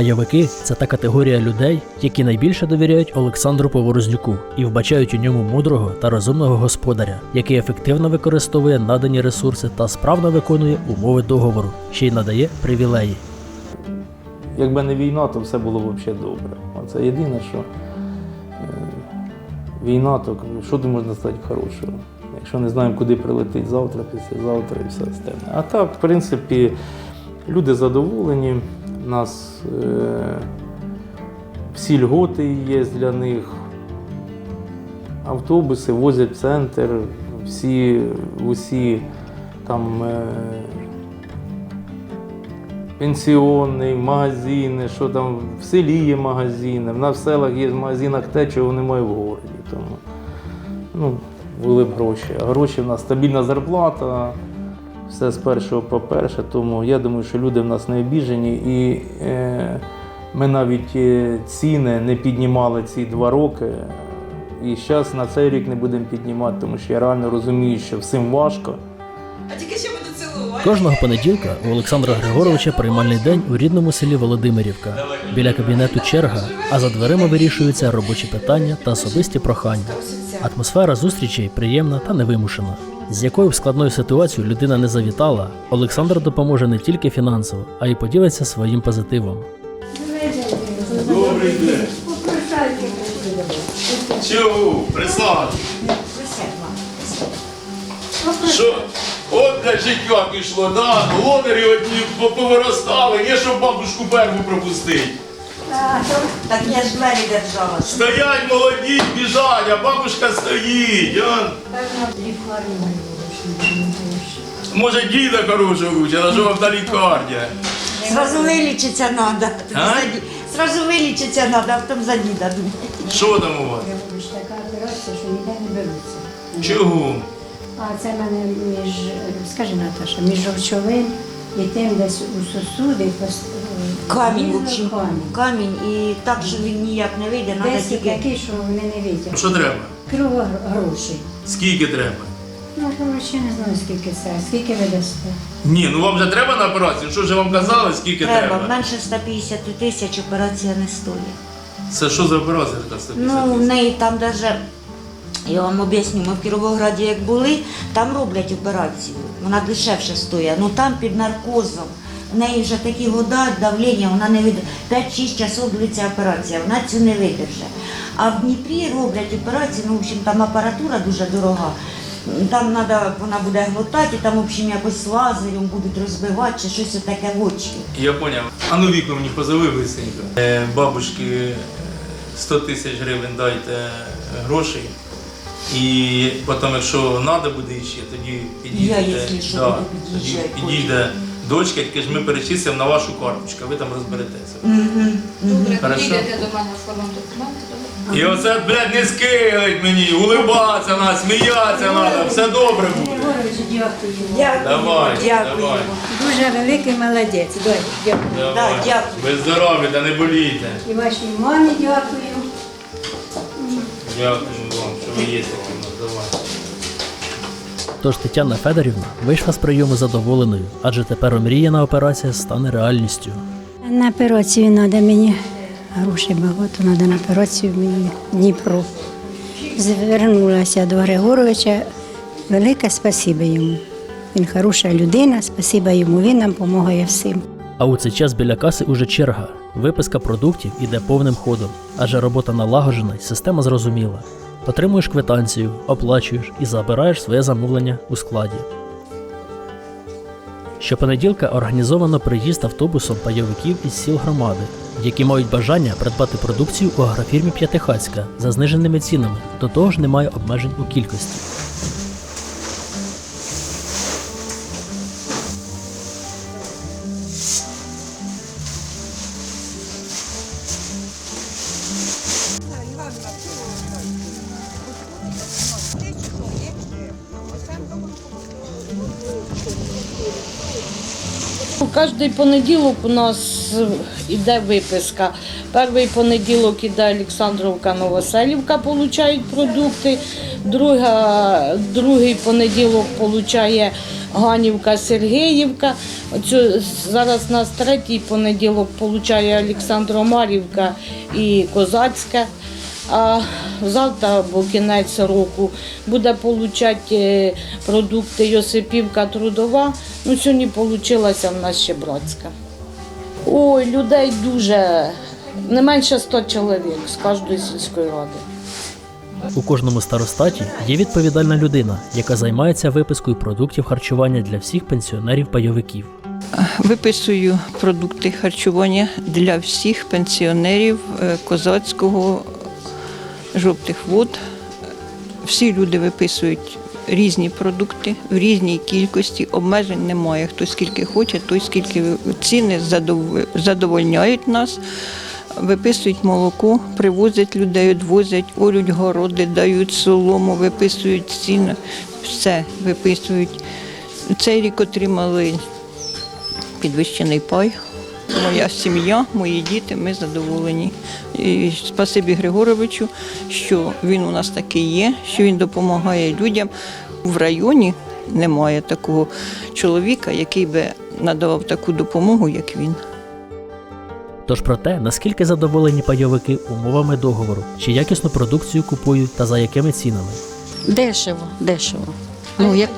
Пайовики це та категорія людей, які найбільше довіряють Олександру Поворознюку і вбачають у ньому мудрого та розумного господаря, який ефективно використовує надані ресурси та справно виконує умови договору, ще й надає привілеї. Якби не війна, то все було б взагалі добре. Це єдине, що е, війна, то що тут можна стати хорошого? Якщо не знаємо, куди прилетить завтра, післязавтра і все остальне. А так, в принципі, люди задоволені. У нас е, всі льготи є для них. Автобуси возять в центр, всі, усі там. Е, пенсіонний, магазини, що там в селі є магазини, в нас в селах є в магазинах те, чого немає в городі. Тому ну, були б гроші. А гроші в нас стабільна зарплата, все з першого по перше. Тому я думаю, що люди в нас не обіжені. І е, ми навіть е, ціни не піднімали ці два роки. І зараз на цей рік не будемо піднімати, тому що я реально розумію, що всім важко. А тільки ще буду цілувати. Кожного понеділка у Олександра Григоровича приймальний день у рідному селі Володимирівка. Біля кабінету черга, а за дверима вирішуються робочі питання та особисті прохання. Атмосфера зустрічей приємна та невимушена. З якою б складною ситуацією людина не завітала, Олександр допоможе не тільки фінансово, а й поділиться своїм позитивом. Добрий день. Чого? Присаджу. Що? От для життя пішло, да? Лодері одні по- повиростали, є щоб бабушку перву пропустити. Так я ж двері держала. Стоять молоді, біжать, а бабушка стоїть. а? Може діда хорошого учить, а що вам та лікарня? Сразу вилічитися треба. А? Сразу вилічитися треба, а потім за діда. Що там у вас? Ось така операція, що ніде не беруться. Чого? А це в мене між, скажи Наташа, між жовчовим і тим десь у сусуди пос- Камінь, в общем. камінь. Камінь. І так, що він ніяк не вийде, треба Десь тільки. такий, що вони не витягнуть. Що треба? Круго грошей. Скільки треба? Ну, коротше, не знаю, скільки це. Скільки ви дасте? Ні, ну вам же треба на операцію. Що ж вам казали, скільки Треба. треба? Менше 150 тисяч операція не стоїть. Це що за операція така 150 Ну, в тисяч? неї там даже, я вам об'ясню, ми в Кіровограді як були, там роблять операцію. Вона дешевше стоїть. Ну там під наркозом. В неї вже такі года, давлення, вона не видержить. 5-6 часов длиться операція, вона цю не видержить. А в Дніпрі роблять операцію, ну, в общем, там апаратура дуже дорога. Там треба, вона буде глотати, там, в общем, якось лазером будуть розбивати чи щось таке в очі. Я поняв. А ну віку мені позови висенько. Е, бабушки е, 100 тисяч гривень дайте е, грошей. І потім, якщо треба буде ще, тоді підійде. Я, якщо що, буду під'їжджати тоді підійде дочка, тільки ж ми перечислимо на вашу карточку, ви там розберетеся. Добре, Хорошо. до мене оформити документи, добре? І оце, блядь, не скиглить мені, улибатися треба, сміятися треба, все добре буде. Григорович, дякую. Дякую, Давай, дякую. давай. Дуже великий молодець. Дякую. Давай. Да, дякую. Ви здорові, та не болійте. І вашій мамі дякую. Дякую вам, що ви є такі. Тож Тетяна Федорівна вийшла з прийому задоволеною, адже тепер омріяна операція стане реальністю. На операцію треба мені. Грошей багато треба на операцію мені Дніпро. Звернулася до Григоровича. Велике спасибо йому. Він хороша людина, спасибо йому. Він нам допомагає всім. А у цей час біля каси уже черга. Виписка продуктів іде повним ходом, адже робота налагоджена і система зрозуміла. Отримуєш квитанцію, оплачуєш і забираєш своє замовлення у складі. Щопонеділка організовано приїзд автобусом пайовиків із сіл громади, які мають бажання придбати продукцію у агрофірмі П'ятихацька за зниженими цінами. До того ж немає обмежень у кількості. Кожний понеділок у нас іде виписка. Перший понеділок іде Олександровка Новоселівка, получають продукти. Друга, другий понеділок получає Ганівка Сергіївка. Оцю, зараз у нас третій понеділок получає Олександромарівка і Козацька. А завтра або кінець року буде получати продукти Йосипівка Трудова. Ну, сьогодні вийшла в нас ще братська. Ой, людей дуже не менше 100 чоловік з кожної сільської ради. У кожному старостаті є відповідальна людина, яка займається випискою продуктів харчування для всіх пенсіонерів-пайовиків. Виписую продукти харчування для всіх пенсіонерів е, козацького жовтих вод. Всі люди виписують різні продукти в різній кількості. Обмежень немає. Хто скільки хоче, той скільки ціни задовольняють нас. Виписують молоко, привозять людей, відвозять, орють городи, дають солому, виписують ціни, все виписують. Цей рік отримали підвищений пай. Моя сім'я, мої діти, ми задоволені. І спасибі Григоровичу, що він у нас такий є, що він допомагає людям. В районі немає такого чоловіка, який би надавав таку допомогу, як він. Тож про те, наскільки задоволені пайовики умовами договору, чи якісну продукцію купують та за якими цінами. Дешево, дешево. Ну, як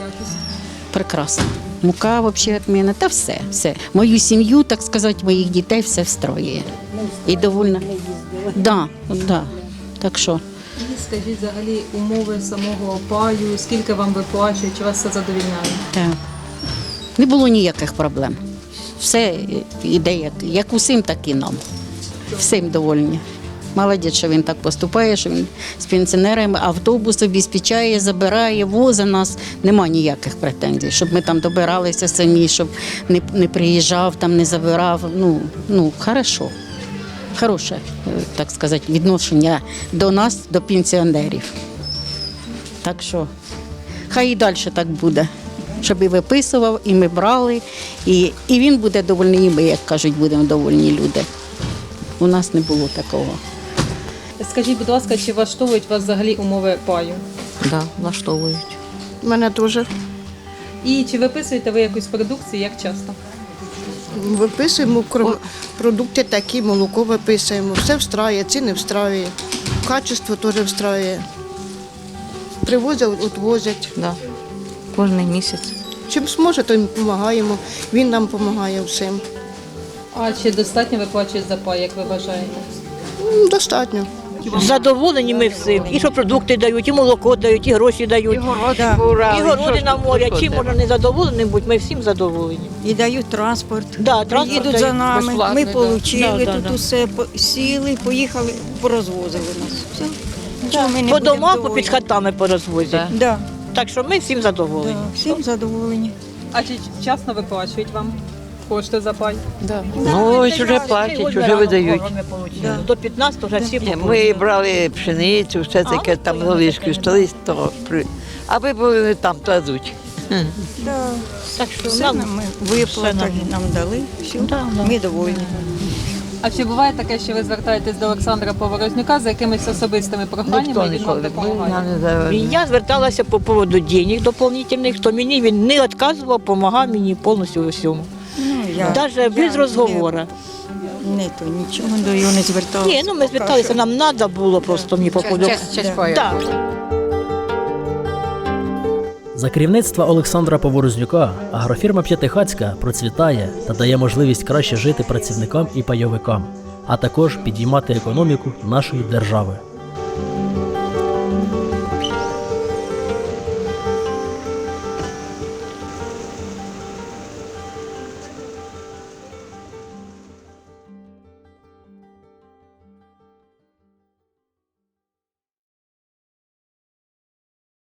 прекрасно. Мука взагалі від мене, та все, все. Мою сім'ю, так сказати, моїх дітей все встроює. І довольно. Да, да. Так що. І скажіть взагалі умови самого паю, скільки вам виплачують, чи вас все задовільняє? Так. Не було ніяких проблем. Все іде як, як усім, так і нам. Всім довольні. Молодець, що він так поступає, що він з пенсіонерами автобус обезпечає, забирає, возить нас. Нема ніяких претензій, щоб ми там добиралися самі, щоб не, не приїжджав, там не забирав. Ну, ну, хорошо. Хороше, е, так сказати, відношення до нас, до пенсіонерів. Так що хай і далі так буде. Щоб і виписував, і ми брали, і, і він буде довольний, і ми, як кажуть, будемо довольні люди. У нас не було такого. Скажіть, будь ласка, чи влаштовують вас взагалі умови паю? Да, влаштовують. Мене теж І чи виписуєте ви якусь продукцію, як часто? виписуємо кро- продукти такі, молоко виписуємо, все встрає, ціни встраює, качество теж встраює. Привозять, відвозять. Да. Кожний місяць. Чим зможе, то допомагаємо. Він нам допомагає всім. А чи достатньо виплачують за пай, як ви вважаєте? М, Достатньо. Задоволені ми всім. І що продукти дають, і молоко дають, і гроші дають. І городи, і городи на морі. Чим можна не задоволені бути, ми всім задоволені. І дають транспорт. Да, транспорт Їдуть за дають нами. безплатний, Ми да. отримали Да, да, тут да. усе, по- сіли, поїхали, порозвозили нас. Все. Чого ми не По будемо домах, по довольні? під хатами порозвозять. Да, Так що ми всім задоволені. да, всім задоволені. А чи вчасно виплачують вам кошти за пай? Ну, ось вже платять, вже видають. Да. До 15 вже всі Ні. Ми брали пшеницю, все таке там залишки стали, то при... а ви були там. Да. Так що Все нам нам ми виплатили, нам дали, все, Да, да. ми довольні. А чи буває таке, що ви звертаєтесь до Олександра Поворознюка за якимись особистими проханнями, Ніхто і він вам ніколи. Ми, я знаю. Я зверталася по поводу денег дополнительних, то мені він не відказував, допомагав мені повністю у всьому. Я, Навіть без розговору. Не, не то, нічого до його не зверталися. Ні, ну ми зверталися, нам треба було просто мені по поводу. Так. За керівництва Олександра Поворознюка агрофірма П'ятихацька процвітає та дає можливість краще жити працівникам і пайовикам, а також підіймати економіку нашої держави.